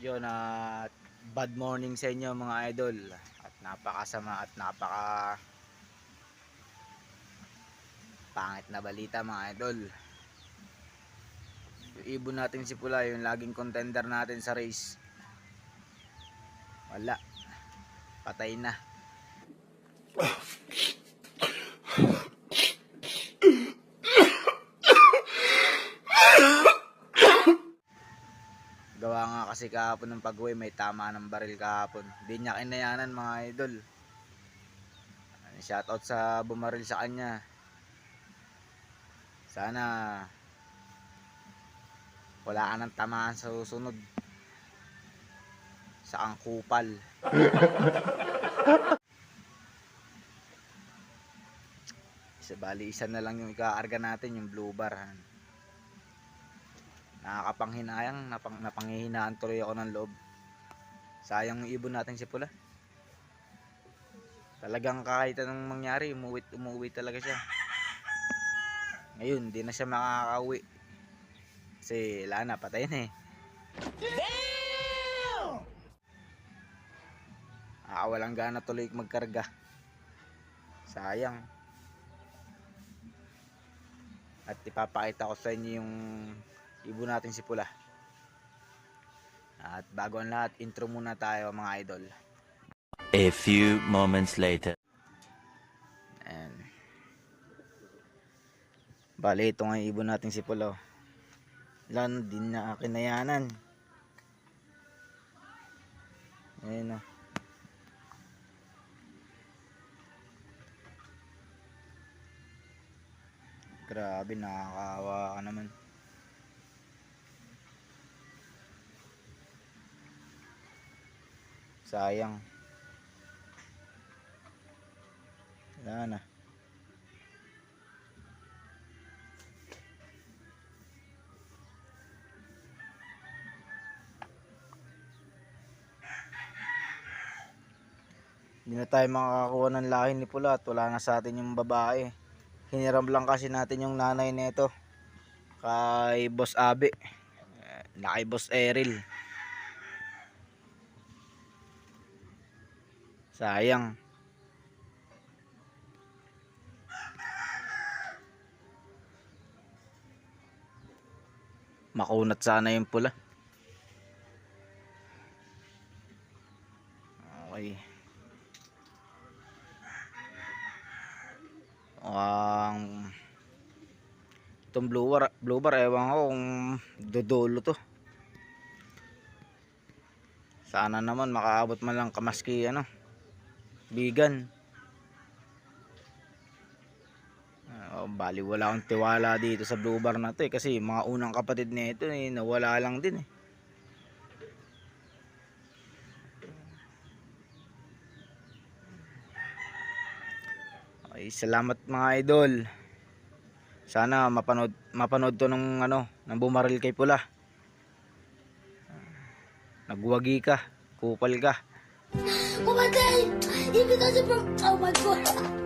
Yun at bad morning sa inyo mga idol. At napakasama at napaka pangit na balita mga idol. Yung ibon natin si Pula, yung laging contender natin sa race. Wala. Patay na. Gawa nga kasi kahapon ng pag-uwi, may tama ng baril kahapon. Hindi niya kinayanan mga idol. Shoutout sa bumaril sa kanya. Sana wala ka ng tamaan sa susunod. Sa angkupal. Isa bali isa na lang yung ikaarga natin yung blue bar. Nakakapanghinayang, napang, napanghihinaan tuloy ako ng loob. Sayang yung ibon natin si Pula. Talagang kahit anong mangyari, umuwi, umuwi talaga siya. Ngayon, di na siya makakauwi. Kasi wala na, patay na eh. Ah, walang gana tuloy magkarga. Sayang. At ipapakita ko sa inyo yung ibo natin si Pula. At bago ang lahat, intro muna tayo mga idol. A few moments later. And Bale, ito nga ibon natin si Pula. Wala na din na kinayanan. Ayun o. Grabe, nakakawa ka naman. Sayang. Wala na. Hindi na tayo makakakuha ng lahi ni Pula wala na sa atin yung babae. Hiniram lang kasi natin yung nanay nito kay Boss Abe. Na kay Boss Eril. Sayang. Makunat sana yung pula. Okay. Ang itong blue bar, blue bar ewan ko kung dodolo to. Sana naman makaabot man lang kamaski ano. Bigan. Oh, bali wala akong tiwala dito sa blue bar na to eh kasi mga unang kapatid nito eh nawala lang din eh. Okay, salamat mga idol. Sana mapanood mapanood to ng ano, ng bumaril kay Pula. Nagwagi ka, kupal ka. God! Even though from oh my god!